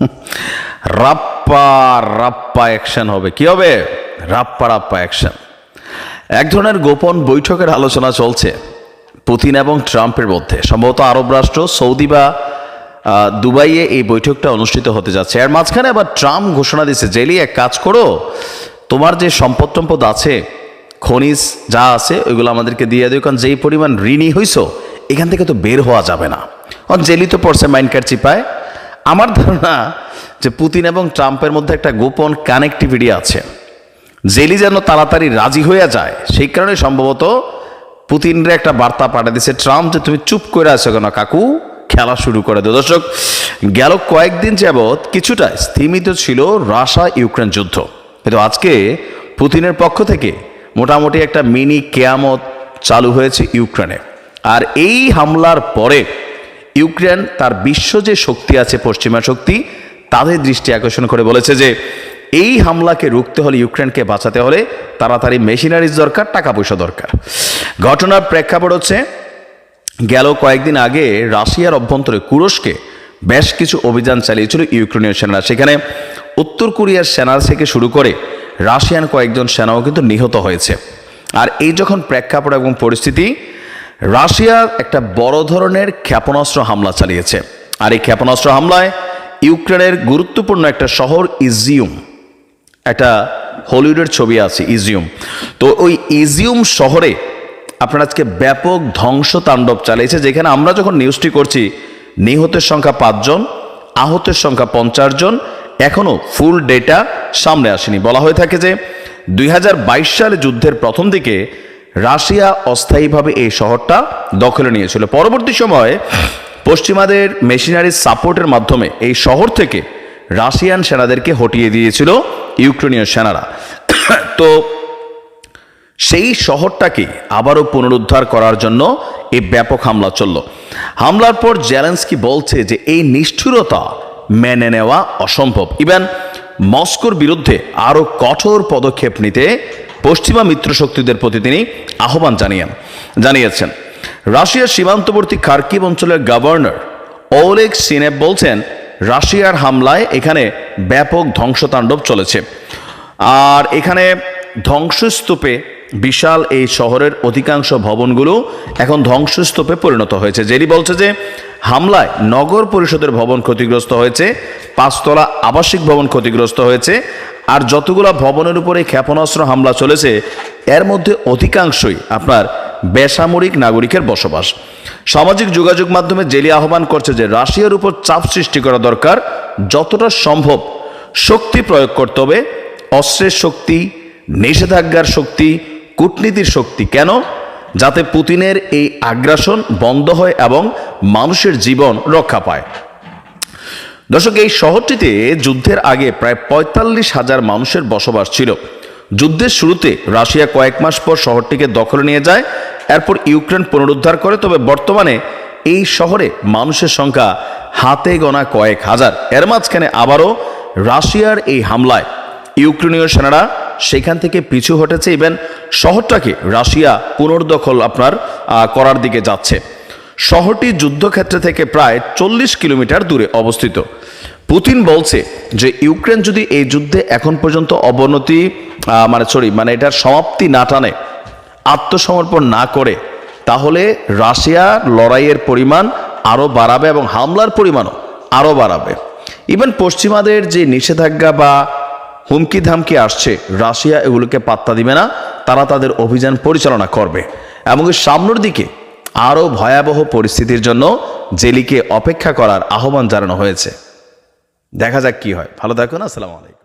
রাপ্পা রাপ্পা action হবে। কি হবে? রাপ্পা রাপ্পা অ্যাকশন এক ধরনের গোপন বৈঠকের আলোচনা চলছে পুতিন এবং ট্রাম্পের মধ্যে। সম্ভবত আরব রাষ্ট্র, সৌদি বা দুবাইয়ে এই বৈঠকটা অনুষ্ঠিত হতে যাচ্ছে। এর মাঝখানে আবার ট্রাম্প ঘোষণা দিচ্ছে জেলি, এক কাজ করো। তোমার যে সম্পদ টম্পদ আছে, খনিজ যা আছে, ওইগুলো আমাদেরকে দিয়ে দিও, কারণ যেই পরিমাণ ঋণী হইছো, এখান থেকে তো বের হওয়া যাবে না। কারণ জেলি তো পড়ছে মাইন্ড কার্ড চিপায়। আমার ধারণা যে পুতিন এবং ট্রাম্পের মধ্যে একটা গোপন কানেক্টিভিটি আছে। জেলি যেন তাড়াতাড়ি রাজি হয়ে যায়, সেই কারণে সম্ভবত পুতিনরে একটা বার্তা পাঠিয়ে দিচ্ছে ট্রাম্প, যে তুমি চুপ করে আছো কেন? কাকু, খেলা শুরু করে দেয় দর্শক, গেল কয়েকদিন যাবৎ কিছুটা স্থিমিত ছিল রাশা ইউক্রেন যুদ্ধ। কিন্তু আজকে পুতিনের পক্ষ থেকে মোটামুটি একটা মিনি কেয়ামত চালু হয়েছে ইউক্রেনে। আর এই হামলার পরে ইউক্রেন তার বিশ্ব যে শক্তি আছে, পশ্চিমা শক্তি, তাদের দৃষ্টি আকর্ষণ করে বলেছে যে, এই হামলাকে রুখতে হলে ইউক্রেনকে বাঁচাতে হলে তাড়াতাড়ি মেশিনারিজ দরকার টাকা পয়সা দরকার। ঘটনার প্রেক্ষাপট হচ্ছে, গেল কয়েকদিন আগে রাশিয়ার অভ্যন্তরে কুরস্কে বেশ কিছু অভিযান চালিয়েছিল ইউক্রেনীয় সেনারা। সেখানে উত্তর কোরিয়ার সেনা থেকে শুরু করে রাশিয়ান কয়েকজন সেনাও কিন্তু নিহত হয়েছে। আর এই যখন প্রেক্ষাপট এবং পরিস্থিতি রাশিয়া একটা বড় ধরনের ক্ষেপণাস্ত্র হামলা চালিয়েছে। আর এই ক্ষেপণাস্ত্র হামলায় ইউক্রেনের গুরুত্বপূর্ণ একটা শহর ইজিউম, একটা হলিউডের ছবি আছে, ইজিউম। তো ওই ইজিউম শহরে আপনার আজকে ব্যাপক ধ্বংস তাণ্ডব চালিয়েছে, যেখানে আমরা যখন নিউজটি করছি, নিহতের সংখ্যা পাঁচজন, আহতের সংখ্যা পঞ্চাশ জন এখনও ফুল ডেটা সামনে আসেনি। বলা হয়ে থাকে যে দুই সালে যুদ্ধের প্রথম দিকে রাশিয়া অস্থায়ীভাবে এই শহরটা দখলে নিয়েছিল। পরবর্তী সময়ে পশ্চিমাদের মেশিনারি সাপোর্টের মাধ্যমে এই শহর থেকে রাশিয়ান সেনাদেরকে হটিয়ে দিয়েছিল ইউক্রেনীয় সেনারা। তো সেই শহরটাকে আবারও পুনরুদ্ধার করার জন্য এই ব্যাপক হামলা চলল। হামলার পর জেলেন্সকি বলছে যে এই নিষ্ঠুরতা মেনে নেওয়া অসম্ভব। ইভেন মস্কোর বিরুদ্ধে আরও কঠোর পদক্ষেপ নিতে পশ্চিমা মিত্র শক্তিদের প্রতি তিনি আহ্বান জানিয়েন জানিয়েছেন। রাশিয়ার সীমান্তবর্তী খার্কিব অঞ্চলের গভর্নর ওলেক সিনেপ বলছেন, রাশিয়ার হামলায় এখানে ব্যাপক ধ্বংসতাণ্ডব চলেছে। আর এখানে ধ্বংসস্তূপে বিশাল এই শহরের অধিকাংশ ভবনগুলো এখন ধ্বংসস্তূপে পরিণত হয়েছে। জেরি বলছে যে, হামলায় নগর পরিষদের ভবন ক্ষতিগ্রস্ত হয়েছে, পাঁচতলা আবাসিক ভবন ক্ষতিগ্রস্ত হয়েছে, আর যতগুলো ভবনের উপরে ক্ষেপণাস্ত্র হামলা চলেছে, এর মধ্যে অধিকাংশই আপনার বেসামরিক নাগরিকের বসবাস। সামাজিক যোগাযোগ মাধ্যমে জেলি আহ্বান করছে যে, রাশিয়ার উপর চাপ সৃষ্টি করা দরকার, যতটা সম্ভব শক্তি প্রয়োগ করতে হবে, অস্ত্রের শক্তি, নিষেধাজ্ঞার শক্তি কূটনীতির শক্তি কেন? যাতে পুতিনের এই আগ্রাসন বন্ধ হয় এবং মানুষের জীবন রক্ষা পায়। দর্শক, এই শহরটিতে যুদ্ধের আগে প্রায় পঁয়তাল্লিশ হাজার মানুষের বসবাস ছিল। যুদ্ধের শুরুতে রাশিয়া কয়েক মাস পর শহরটিকে দখলে নিয়ে যায়, এরপর ইউক্রেন পুনরুদ্ধার করে, তবে বর্তমানে এই শহরে মানুষের সংখ্যা হাতে গোনা কয়েক হাজার। এর মাঝখানে আবারও রাশিয়ার এই হামলায় ইউক্রেনীয় সেনারা সেখান থেকে পিছু হটেছে ইভেন শহরটাকে রাশিয়া পুনর্দখল আপনার করার দিকে যাচ্ছে। শহরটি যুদ্ধক্ষেত্র থেকে প্রায় চল্লিশ কিলোমিটার দূরে অবস্থিত। পুতিন বলছে যে, ইউক্রেন যদি এই যুদ্ধে এখন পর্যন্ত অবনতি মানে সরি মানে এটার সমাপ্তি না টানে, আত্মসমর্পণ না করে, তাহলে রাশিয়া লড়াইয়ের পরিমাণ আরও বাড়াবে এবং হামলার পরিমাণও আরও বাড়াবে। ইভেন পশ্চিমাদের যে নিষেধাজ্ঞা বা হুমকি ধামকি আসছে। রাশিয়া এগুলোকে পাত্তা দিবে না, তারা তাদের অভিযান পরিচালনা করবে। এমনকি সামনের দিকে আরও ভয়াবহ পরিস্থিতির জন্য জেলিকে অপেক্ষা করার আহ্বান জানানো হয়েছে। দেখা যাক কি হয়। ভালো থাকুন, আসসালামু আলাইকুম।